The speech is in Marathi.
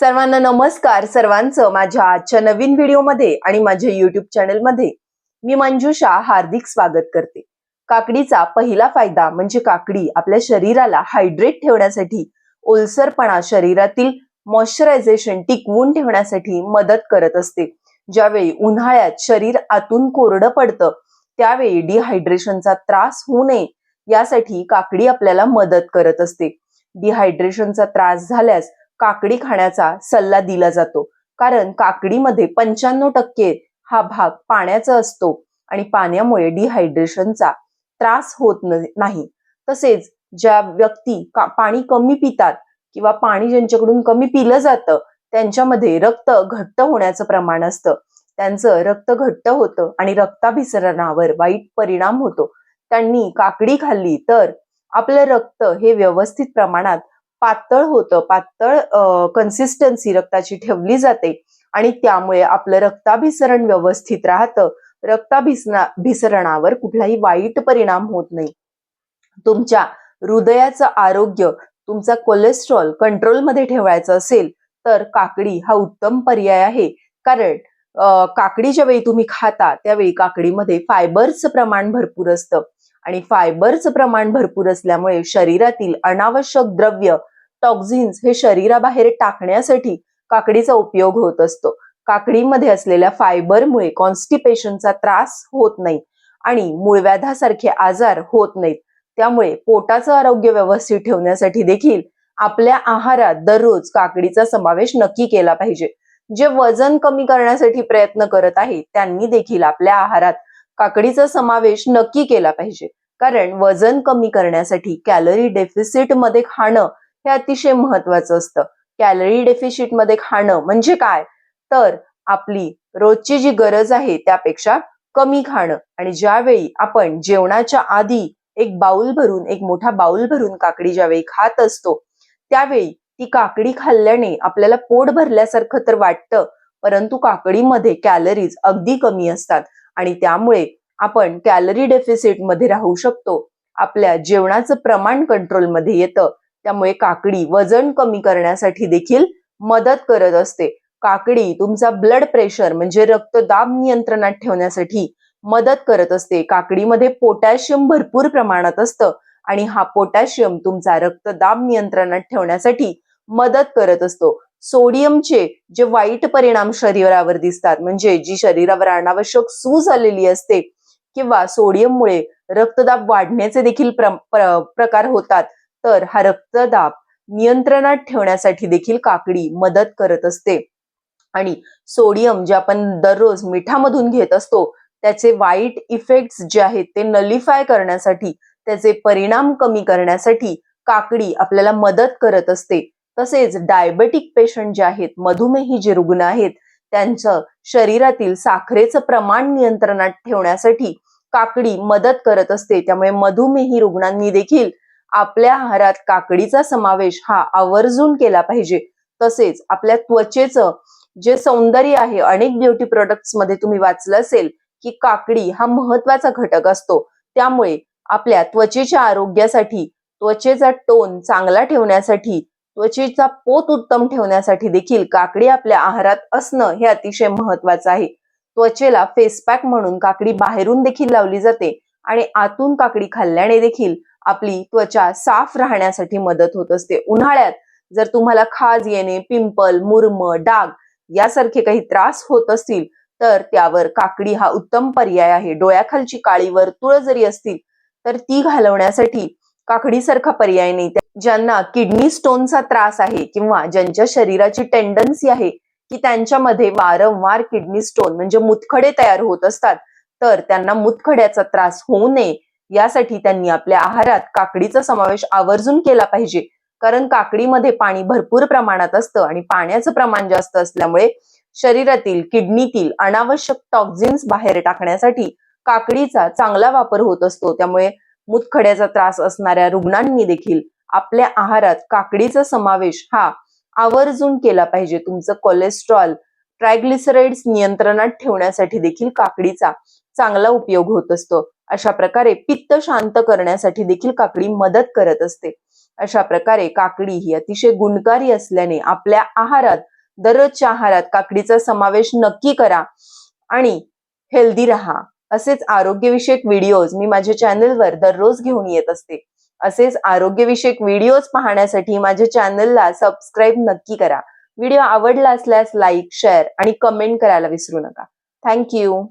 सर्वांना नमस्कार. सर्वांचं माझ्या आजच्या नवीन व्हिडिओमध्ये आणि माझ्या युट्यूब चॅनलमध्ये मी मंजुषा हार्दिक स्वागत करते. काकडीचा पहिला फायदा म्हणजे काकडी आपल्या शरीराला हायड्रेट ठेवण्यासाठी ओलसरपणा शरीरातील मॉइश्चरायझेशन टिकवून ठेवण्यासाठी मदत करत असते. ज्यावेळी उन्हाळ्यात शरीर आतून कोरडं पडतं त्यावेळी डिहायड्रेशनचा त्रास होऊ नये यासाठी काकडी आपल्याला मदत करत असते. डिहायड्रेशनचा त्रास झाल्यास काकडी खाण्याचा सल्ला दिला जातो. कारण काकडीमध्ये पंच्याण्णव टक्के हा भाग पाण्याचा असतो आणि पाण्यामुळे डिहायड्रेशनचा त्रास होत नाही. तसेच ज्या व्यक्ती का- पाणी कमी पितात किंवा पाणी ज्यांच्याकडून कमी पिलं जातं त्यांच्यामध्ये रक्त घट्ट होण्याचं प्रमाण असतं. त्यांचं रक्त घट्ट होतं आणि रक्ताभिसरणावर वाईट परिणाम होतो. त्यांनी काकडी खाल्ली तर आपलं रक्त हे व्यवस्थित प्रमाणात पातळ होतं पातळ कन्सिस्टन्सी रक्ताची ठेवली जाते आणि त्यामुळे आपलं रक्ताभिसरण व्यवस्थित राहतं. रक्ताभिसना भिसरणावर कुठलाही वाईट परिणाम होत नाही. तुमच्या हृदयाचं आरोग्य तुमचा कोलेस्ट्रॉल कंट्रोलमध्ये ठेवायचं असेल तर काकडी हा उत्तम पर्याय आहे. कारण काकडी ज्यावेळी तुम्ही खाता त्यावेळी काकडीमध्ये फायबरचं प्रमाण भरपूर असतं. आणि फायबरचं प्रमाण भरपूर असल्यामुळे शरीरातील अनावश्यक द्रव्य टॉक्झिन्स हे शरीराबाहेर टाकण्यासाठी काकडीचा उपयोग होत असतो. काकडीमध्ये असलेल्या फायबरमुळे कॉन्स्टिपेशनचा त्रास होत नाही आणि मूळव्याधासारखे आजार होत नाहीत. त्यामुळे पोटाचं आरोग्य व्यवस्थित ठेवण्यासाठी देखील आपल्या आहारात दररोज काकडीचा समावेश नक्की केला पाहिजे. जे वजन कमी करण्यासाठी प्रयत्न करत आहेत त्यांनी देखील आपल्या आहारात काकडीचा समावेश नक्की केला पाहिजे. कारण वजन कमी करण्यासाठी कॅलरी डेफिसिटमध्ये खाणं हे अतिशय महत्वाचं असतं. कॅलरी डेफिशिटमध्ये खाणं म्हणजे काय? तर आपली रोजची जी गरज आहे त्यापेक्षा कमी खाणं. आणि ज्यावेळी आपण जेवणाच्या आधी एक बाउल भरून एक मोठा बाउल भरून काकडी ज्यावेळी खात असतो त्यावेळी ती काकडी खाल्ल्याने आपल्याला पोट भरल्यासारखं तर वाटतं परंतु काकडीमध्ये कॅलरीज अगदी कमी असतात. आणि त्यामुळे आपण कॅलरी डेफिसिटमध्ये राहू शकतो. आपल्या जेवणाचं प्रमाण कंट्रोलमध्ये येतं. त्यामुळे काकडी वजन कमी करण्यासाठी देखील मदत करत असते. काकडी तुमचा ब्लड प्रेशर म्हणजे रक्तदाब नियंत्रणात ठेवण्यासाठी मदत करत असते. काकडीमध्ये पोटॅशियम भरपूर प्रमाणात असतं आणि हा पोटॅशियम तुमचा रक्तदाब नियंत्रणात ठेवण्यासाठी मदत करत असतो. सोडियमचे जे वाईट परिणाम शरीरावर दिसतात म्हणजे जी शरीरावर अनावश्यक सूज आलेली असते किंवा सोडियममुळे रक्तदाब वाढण्याचे देखील प्र- प्र- प्रकार होतात तर हा रक्तदाब नियंत्रणात ठेवण्यासाठी देखील काकडी मदत करत असते. आणि सोडियम जे आपण दररोज मिठामधून घेत असतो त्याचे वाईट इफेक्ट्स जे आहेत ते नलिफाय करण्यासाठी त्याचे परिणाम कमी करण्यासाठी काकडी आपल्याला मदत करत असते. तसेच डायबेटिक पेशंट जे आहेत मधुमेही जे रुग्ण आहेत त्यांचं शरीरातील साखरेचं प्रमाण नियंत्रणात ठेवण्यासाठी काकडी मदत करत असते. त्यामुळे मधुमेही रुग्णांनी देखील आपल्या आहारात काकडीचा समावेश हा आवर्जून केला पाहिजे. तसेच आपल्या त्वचेचं जे सौंदर्य आहे अनेक ब्युटी प्रोडक्ट्समध्ये तुम्ही वाचलं असेल की काकडी हा महत्त्वाचा घटक असतो. त्यामुळे आपल्या त्वचेच्या आरोग्यासाठी त्वचेचा टोन चांगला ठेवण्यासाठी त्वचेचा पोत उत्तम ठेवण्यासाठी देखील काकडी आपल्या आहारात असणं हे अतिशय महत्वाचं आहे. त्वचेला फेस पॅक म्हणून काकडी बाहेरून देखील लावली जाते. आणि आतून काकडी खाल्ल्याने देखील आपली त्वचा साफ राहण्यासाठी मदत होत असते. उन्हाळ्यात जर तुम्हाला खाज येणे पिंपल मुरम डाग यासारखे काही त्रास होत असतील तर त्यावर काकडी हा उत्तम पर्याय आहे. डोळ्याखालची काळी वर्तुळ जरी असतील तर ती घालवण्यासाठी काकडीसारखा पर्याय नाही. ज्यांना किडनी स्टोनचा त्रास आहे किंवा ज्यांच्या शरीराची टेंडन्सी आहे की त्यांच्यामध्ये वारंवार किडनी स्टोन म्हणजे मुतखडे तयार होत असतात तर त्यांना मुतखड्याचा त्रास होऊ नये. यासाठी त्यांनी आपल्या आहारात काकडीचा समावेश आवर्जून केला पाहिजे. कारण काकडीमध्ये पाणी भरपूर प्रमाणात असतं आणि पाण्याचं प्रमाण जास्त असल्यामुळे शरीरातील किडनीतील अनावश्यक टॉक्झिन्स बाहेर टाकण्यासाठी काकडीचा चांगला वापर होत असतो. त्यामुळे मुतखड्याचा त्रास असणाऱ्या रुग्णांनी देखील आपल्या आहारात काकडीचा समावेश हा आवर्जून केला पाहिजे. तुमचं कोलेस्ट्रॉल ट्रायग्लिसराइड्स नियंत्रणात ठेवण्यासाठी देखील काकडीचा चांगला उपयोग होत असतो. अशा प्रकारे पित्त शांत करण्यासाठी देखील काकडी मदत करत असते. अशा प्रकारे काकडी ही अतिशय गुणकारी असल्याने आपल्या आहारात दररोजच्या आहारात काकडीचा समावेश नक्की करा आणि हेल्दी राहा. असेच आरोग्यविषयक व्हिडिओज मी माझ्या चॅनलवर दररोज घेऊन येत असते. असेच आरोग्यविषयक व्हिडिओज पाहण्यासाठी माझ्या चॅनलला सबस्क्राईब नक्की करा. व्हिडिओ आवडला असल्यास लाईक शेअर आणि कमेंट करायला विसरू नका. थँक्यू